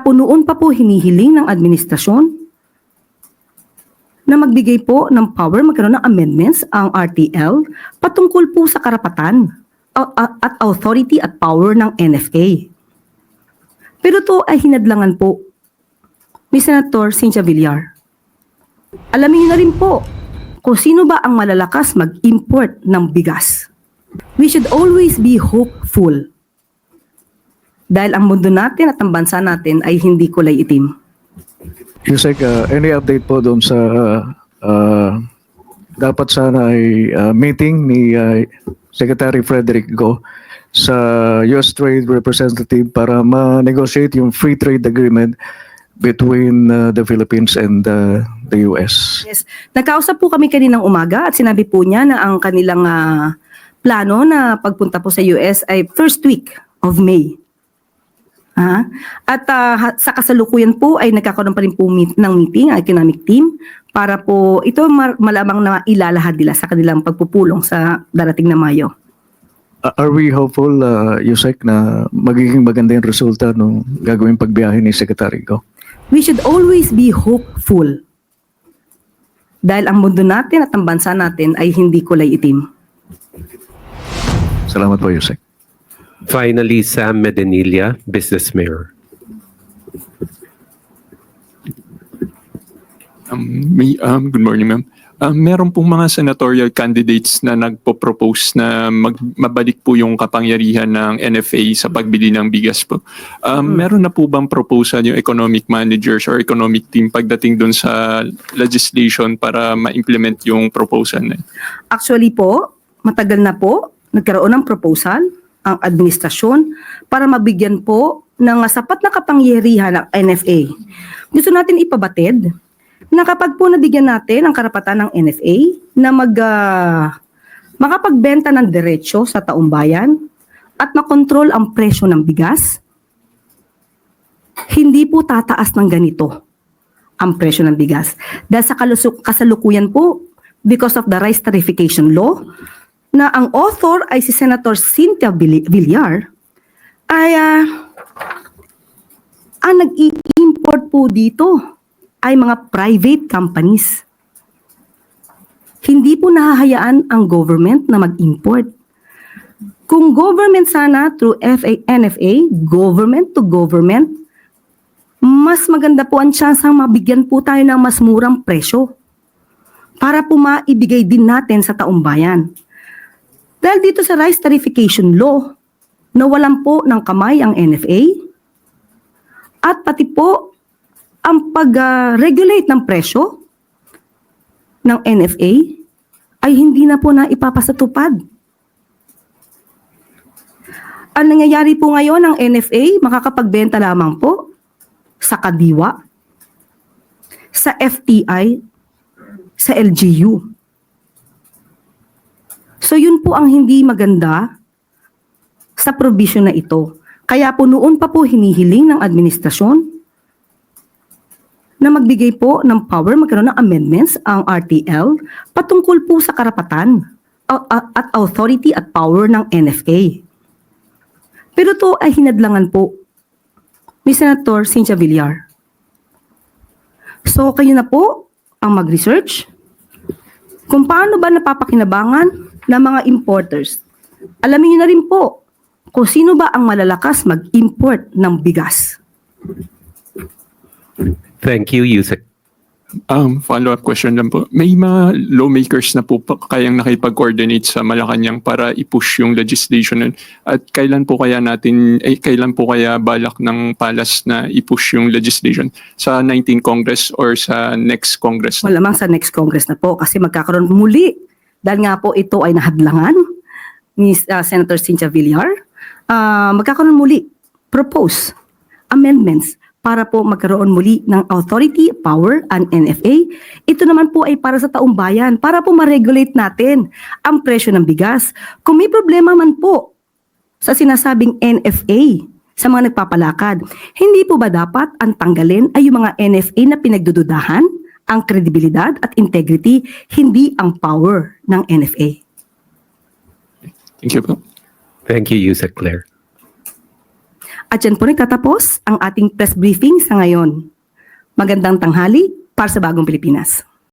po noon pa po hinihiling ng administrasyon na magbigay po ng power, magkaroon ng amendments ang RTL patungkol po sa karapatan at authority at power ng NFA. Pero to ay hinadlangan po ni Senator Cynthia Villar. Alamin niyo na rin po kung sino ba ang malalakas mag-import ng bigas. We should always be hopeful dahil ang mundo natin at ang bansa natin ay hindi kulay itim. Yusek, uh, any update po doon sa uh, dapat sana ay uh, meeting ni uh, Secretary Frederick Go sa US Trade Representative para ma-negotiate yung free trade agreement between uh, the Philippines and uh, the US. Yes. Nagkausap po kami kaninang umaga at sinabi po niya na ang kanilang ah, plano na pagpunta po sa US ay first week of May. Ah, At ah, ha- sa kasalukuyan po ay nagkakaroon pa rin po meet, ng meeting ang economic team para po ito malamang na ilalahad nila sa kanilang pagpupulong sa darating na Mayo. Uh, are we hopeful, uh, Yusek, na magiging maganda yung resulta ng gagawing pagbiyahe ni Secretary Go? We should always be hopeful. Dahil ang mundo natin at ang bansa natin ay hindi kulay itim. Salamat po, Yusek. Finally, Sam Medinilla, Business Mayor. Um, may, um, good morning, ma'am. Um, meron pong mga senatorial candidates na nagpo-propose na mag, mabalik po yung kapangyarihan ng NFA sa pagbili ng bigas po. Um, Meron na po bang proposal yung economic managers or economic team pagdating doon sa legislation para ma-implement yung proposal na yun? Actually po, matagal na po, nagkaroon ng proposal ang administrasyon para mabigyan po ng sapat na kapangyarihan ng NFA. Gusto natin ipabatid na kapag po nabigyan natin ang karapatan ng NFA na mag ah, makapagbenta ng diretsyo sa taong bayan at makontrol ang presyo ng bigas, hindi po tataas ng ganito ang presyo ng bigas. Dahil sa kasalukuyan po, because of the rice tarification law, na ang author ay si Senator Cynthia Villar, ay ah, ang nag-i-import po dito ay mga private companies. Hindi po nahahayaan ang government na mag-import. Kung government sana through FA, NFA, government to government, mas maganda po ang chance mabigyan po tayo ng mas murang presyo para po maibigay din natin sa taong bayan. Dahil dito sa rice tarification law, nawalan po ng kamay ang NFA at pati po ang pag-regulate ng presyo ng NFA ay hindi na po na ipapasatupad. Ang nangyayari po ngayon ng NFA, makakapagbenta lamang po sa Kadiwa, sa FTI, sa LGU. So yun po ang hindi maganda sa provision na ito. Kaya po noon pa po hinihiling ng administrasyon na magbigay po ng power, magkaroon ng amendments ang RTL patungkol po sa karapatan at authority at power ng NFA. Pero to ay hinadlangan po ni Senator Cynthia Villar. So kayo na po ang mag-research kung paano ba napapakinabangan ng mga importers. Alamin niyo na rin po kung sino ba ang malalakas mag-import ng bigas. Thank you, Yusek. Um, follow-up question lang po. May mga lawmakers na po kayang nakipag-coordinate sa Malacanang para i-push yung legislation nun. At kailan po kaya natin, eh, kailan po kaya balak ng palas na i-push yung legislation? Sa 19 Congress or sa next Congress? Malamang sa next Congress na po kasi magkakaroon muli. Dahil nga po ito ay nahadlangan ni uh, Senator Cynthia Villar. Ah, magkakaroon muli, propose amendments para po magkaroon muli ng authority, power, and NFA. Ito naman po ay para sa taong bayan, para po ma-regulate natin ang presyo ng bigas. Kung may problema man po sa sinasabing NFA sa mga nagpapalakad. Hindi po ba dapat ang tanggalin ay yung mga NFA na pinagdududahan, ang kredibilidad at integrity, hindi ang power ng NFA? Thank you po. Thank you, Yusek Claire. At dyan po nagtatapos ang ating press briefing sa ngayon. Magandang tanghali para sa bagong Pilipinas.